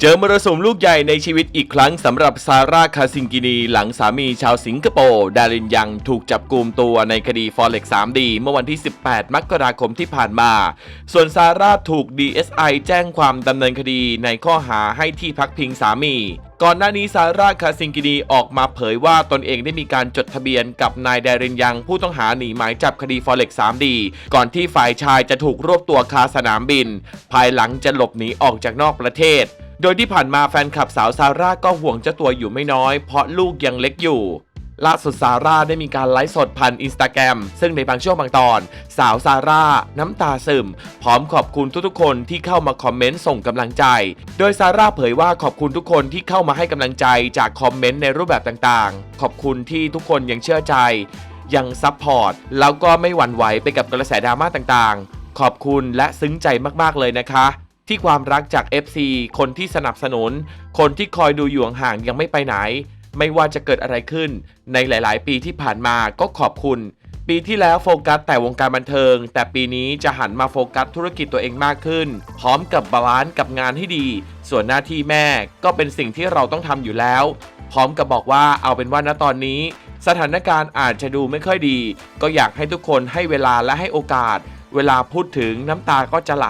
เจอมรสุมลูกใหญ่ในชีวิตอีกครั้งสำหรับซาร่าคาซิงกินี หลังสามีชาวสิงคโปร์ดารินยังถูกจับกลุ่มตัวในคดีฟอเร็ก 3D เมื่อวันที่ 18 มกราคมที่ผ่านมา ส่วนซาร่าถูก DSI แจ้งความดำเนินคดีในข้อหาให้ที่พักพิงสามี ก่อนหน้านี้ซาร่าคาซิงกินีออกมาเผยว่าตนเองได้มีการจดทะเบียนกับนายดเรินยังผู้ต้องหาหนีหมายจับคดี Forex 3D ก่อนที่ฝ่ายชายจะถูกรวบตัวคาสนามบิน ภายหลังจะหลบหนีออกจากนอกประเทศ โดยที่ผ่านมาแฟนคลับสาวซาร่าก็ห่วงเจ้าตัวอยู่ไม่น้อย เพราะลูกยังเล็กอยู่ ล่าสุดซาร่าได้มีการไลฟ์สดผ่านอินสตาแกรมซึ่งในบางช่วงบางตอน สาวซาร่าน้ำตาซึม พร้อมขอบคุณทุกๆคนที่เข้ามาคอมเมนต์ส่งกำลังใจ โดยซาร่าเผยว่าขอบคุณทุกคนที่เข้ามาให้กำลังใจจากคอมเมนต์ในรูปแบบต่างๆ ขอบคุณที่ทุกคนยังเชื่อใจ ยังซัพพอร์ตแล้วก็ไม่หวั่นไหวไปกับกระแสดราม่าต่างๆ ขอบคุณและซึ้งใจมากๆเลยนะคะที่ความรักจาก FC คนที่สนับสนุน คนที่คอยดูอยู่ห่างยังไม่ไปไหน ไม่ว่าจะเกิดอะไรขึ้น ในหลาย ๆ ปีที่ผ่านมาก็ขอบคุณ ปีที่แล้วโฟกัสแต่วงการบันเทิง แต่ปีนี้จะหันมาโฟกัสธุรกิจตัวเองมากขึ้น พร้อมกับบาลานซ์กับงานให้ดี ส่วนหน้าที่แม่ก็เป็นสิ่งที่เราต้องทำอยู่แล้ว พร้อมกับบอกว่าเอาเป็นว่าณตอนนี้ สถานการณ์อาจจะดูไม่ค่อยดี ก็อยากให้ทุกคนให้เวลาและให้โอกาส เวลาพูดถึงน้ำตาก็จะไหล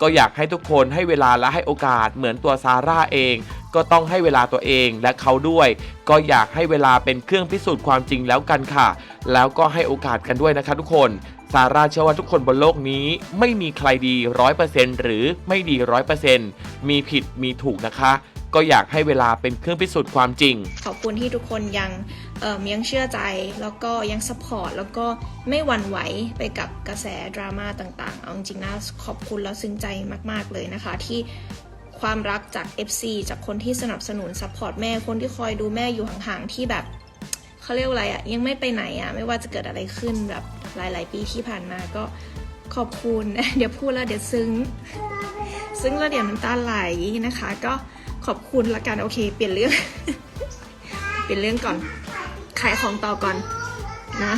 ก็อยากให้ทุกคนให้เวลาและให้โอกาสเหมือนตัวซาร่าเอง ก็ต้องให้เวลาตัวเองและเขาด้วย ก็อยากให้เวลาเป็นเครื่องพิสูจน์ความจริงแล้วกันค่ะ แล้วก็ให้โอกาสกันด้วยนะคะทุกคนซาร่าเชื่อว่าทุกคนบนโลกนี้ไม่มีใครดีร้อยเปอร์เซ็นต์หรือไม่ดีร้อยเปอร์เซ็นต์มีผิดมีถูกนะคะ ก็อยากให้เวลาเป็นเครื่องพิสูจน์ความจริง ขอบคุณที่ทุกคนยังเออยังเชื่อใจแล้วก็ยังสปอร์ตแล้วก็ไม่หวั่นไหวไปกับกระแสดราม่าต่างๆ เอาจริงๆนะขอบคุณแล้วซึ้งใจมากๆเลยนะคะที่ ความรักจาก FC จากคนที่สนับสนุนสปอร์ตแม่คนที่คอยดูแม่อยู่ห่างๆที่แบบเขาเรียกว่าอะไรอะ่ะยังไม่ไปไหนอะ่ะไม่ว่าจะเกิดอะไรขึ้นแบบหลาย ๆ ปีที่ผ่านมาก็ขอบคุณ เดี๋ยวพูดแล้วเดี๋ยวซึ้ง ซึ้งแล้วเดี๋ยวน้ำตาไหลนะคะ ก็ขอบคุณละกันโอเค เปลี่ยนเรื่อง เปลี่ยนเรื่องก่อน ขายของต่อก่อนนะ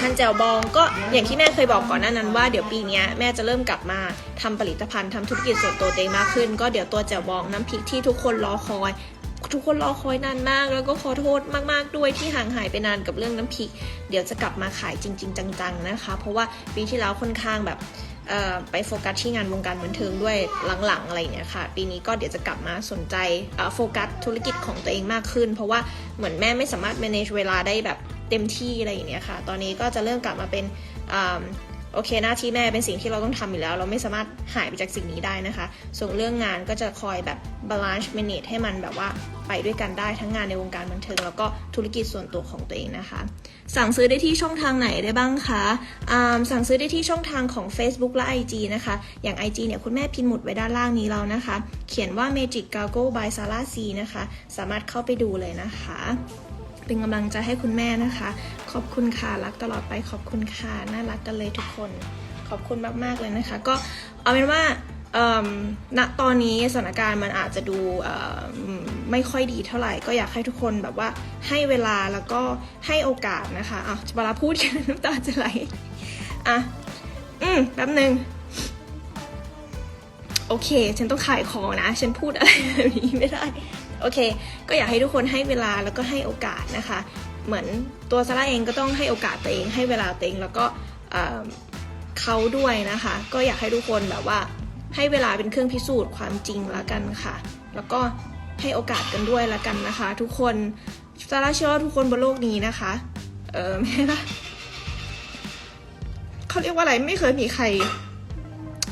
ทานแจ่วบองก็อย่างที่แม่เคยบอกก่อนหน้านั้นว่าเดี๋ยวปีนี้แม่จะเริ่มกลับมาทำผลิตภัณฑ์ทำธุรกิจส่วนตัวเองมากขึ้น ก็เดี๋ยวตัวแจ่วบองน้ำพริกที่ทุกคนรอคอย ทุกคนรอคอยนานมาก แล้วก็ขอโทษมากๆด้วยที่ห่างหายไปนานกับเรื่องน้ำพริก เดี๋ยวจะกลับมาขายจริง ๆ จัง ๆนะคะ เพราะว่าปีที่แล้วค่อนข้างแบบไปโฟกัสที่งานวงการบันเทิงด้วยหลังๆ อะไรอย่างเงี้ยค่ะ ปีนี้ก็เดี๋ยวจะกลับมาสนใจโฟกัสธุรกิจของตัวเองมากขึ้น เพราะว่าเหมือนแม่ไม่สามารถ manage เวลาได้แบบ เต็มที่อะไรอย่างเงี้ยค่ะ ตอนนี้ก็จะเริ่มกลับมาเป็นอโอเคหน้าที่แม่เป็นสิ่งที่เราต้องทำอยู่แล้ว เราไม่สามารถหายไปจากสิ่งนี้ได้นะคะ ส่วนเรื่องงานก็จะคอยแบบ balance manage ให้มันแบบว่าไปด้วยกันได้ทั้งงานในวงการบันเทิง แล้วก็ธุรกิจส่วนตัวของตัวเองนะคะ สั่งซื้อได้ที่ช่องทางไหนได้บ้างคะสั่งซื้อได้ที่ช่องทางของ Facebook และ IG นะคะ อย่าง IG เนี่ยคุณแม่พิมพ์หมุดไว้ด้านล่างนี้แล้วนะคะ เขียนว่า Magic Gargle by Sara C นะคะ สามารถเข้าไปดูเลยนะคะ เป็นกำลังใจให้คุณแม่นะคะ ขอบคุณค่ะรักตลอดไปขอบคุณค่ะน่ารักกันเลยทุกคน ขอบคุณมากๆเลยนะคะ ก็เอาเป็นว่าณตอนนี้สถานการณ์มันอาจจะดูไม่ค่อยดีเท่าไหร่ ก็อยากให้ทุกคนแบบว่าให้เวลาแล้วก็ให้โอกาสนะคะอะเวลาพูดกันน้ำตาจะไหลอะอืมแป๊บหนึ่งโอเค ฉันต้องขายของนะ ฉันพูดอะไรแบบนี้ไม่ได้ โอเค ก็อยากให้ทุกคนให้เวลาแล้วก็ให้โอกาสนะคะ เหมือนตัวซาร่าเองก็ต้องให้โอกาสตัวเอง ให้เวลาตัวเองแล้วก็เขาด้วยนะคะ ก็อยากให้ทุกคนแบบว่า ให้เวลาเป็นเครื่องพิสูจน์ความจริงแล้วกันค่ะ แล้วก็ให้โอกาสกันด้วยแล้วกันนะคะ ทุกคนซาร่าเชื่อว่าทุกคนบนโลกนี้นะคะ เออไม่ละเขาเรียกว่าอะไรไม่เคยมีใคร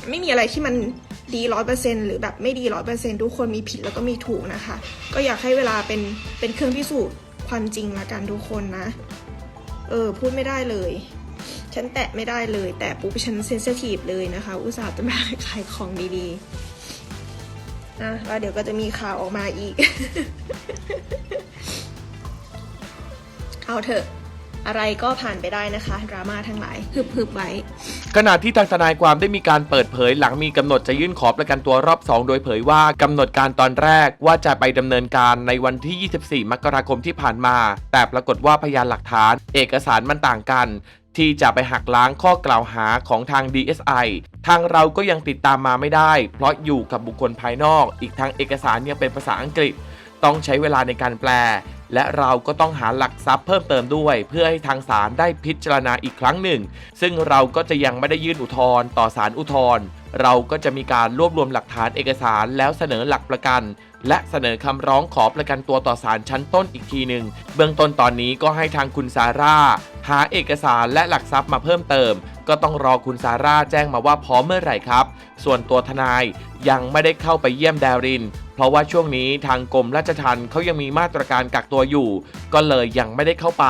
ไม่มีอะไรที่มัน ดีร้อยเปอร์เซ็นหรือแบบไม่ดีร้อยเปอร์เซ็นทุกคนมีผิดแล้วก็มีถูกนะคะ ก็อยากให้เวลาเป็นเป็นเครื่องพิสูจน์ความจริงละกันทุกคนนะ เออ พูดไม่ได้เลย ฉันแตะไม่ได้เลย แต่ปุ๊บฉันเซนซิทีฟเลยนะคะ อุตส่าห์จะมาขายของดีๆนะแล้วเดี๋ยวก็จะมีข่าวออกมาอีก เอาเถอะ อะไรก็ผ่านไปได้นะคะ ดราม่าทั้งหลายฮึบๆไว้ ขณะที่ทางทนายความได้มีการเปิดเผย หลังมีกำหนดจะยื่นขอประกันตัวรอบ 2 โดยเผยว่ากำหนดการตอนแรกว่าจะไปดำเนินการในวันที่ 24 มกราคมที่ผ่านมา แต่ปรากฏว่าพยานหลักฐาน เอกสารมันต่างกัน ที่จะไปหักล้างข้อกล่าวหาของทาง DSI ทางเราก็ยังติดตามมาไม่ได้ เพราะอยู่กับบุคคลภายนอก อีกทั้งเอกสารยังเป็นภาษาอังกฤษ ต้องใช้เวลาในการแปล และเราก็ต้องหาหลักทรัพย์เพิ่มเติมด้วย เพื่อให้ทางศาลได้พิจารณาอีกครั้งหนึ่ง ซึ่งเราก็จะยังไม่ได้ยื่นอุทธรณ์ต่อศาลอุทธรณ์เราก็จะมีการรวบรวมหลักฐานเอกสารแล้วเสนอหลักประกัน และเสนอคำร้องขอประกันตัวต่อศาลชั้นต้นอีกทีหนึ่งเบื้องต้นตอนนี้ก็ให้ทางคุณซาร่า หาเอกสารและหลักทรัพย์มาเพิ่มเติม ก็ต้องรอคุณซาร่าแจ้งมาว่าพร้อมเมื่อไหร่ครับ ส่วนตัวทนายยังไม่ได้เข้าไปเยี่ยมดาริน เพราะว่าช่วงนี้ทางกรมราชทัณฑ์เขายังมีมาตรการกักตัวอยู่ ก็เลยยังไม่ได้เข้าไป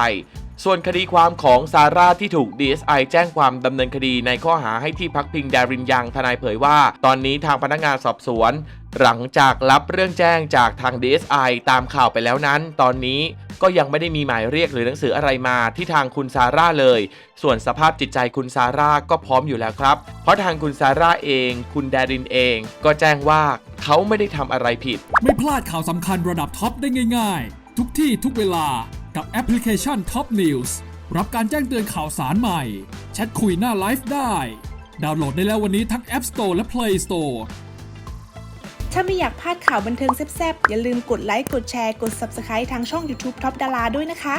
ส่วนคดีความของซาร่าที่ถูก DSI แจ้งความดำเนินคดีในข้อหาให้ที่พักพิงดารินยังทนายเผยว่า ตอนนี้ทางพนักงานสอบสวน หลังจากรับเรื่องแจ้งจากทาง DSI ตามข่าวไปแล้วนั้น ตอนนี้ก็ยังไม่ได้มีหมายเรียกหรือหนังสืออะไรมาที่ทางคุณซาร่าเลย ส่วนสภาพจิตใจคุณซาร่าก็พร้อมอยู่แล้วครับ เพราะทางคุณซาร่าเอง คุณดารินเอง ก็แจ้งว่าเขาไม่ได้ทำอะไรผิด ไม่พลาดข่าวสำคัญระดับท็อปได้ง่าย ๆ ทุกที่ทุกเวลา กับแอปพลิเคชัน Top News รับการแจ้งเตือนข่าวสารใหม่ แชทคุยหน้าไลฟ์ได้ ดาวน์โหลดได้แล้ววันนี้ทั้ง App Store และ Play Store ถ้าไม่อยากพลาดข่าวบันเทิงแซ่บๆ อย่าลืมกดไลค์ กดแชร์ กด Subscribe ทางช่อง YouTube Top ดาราด้วยนะคะ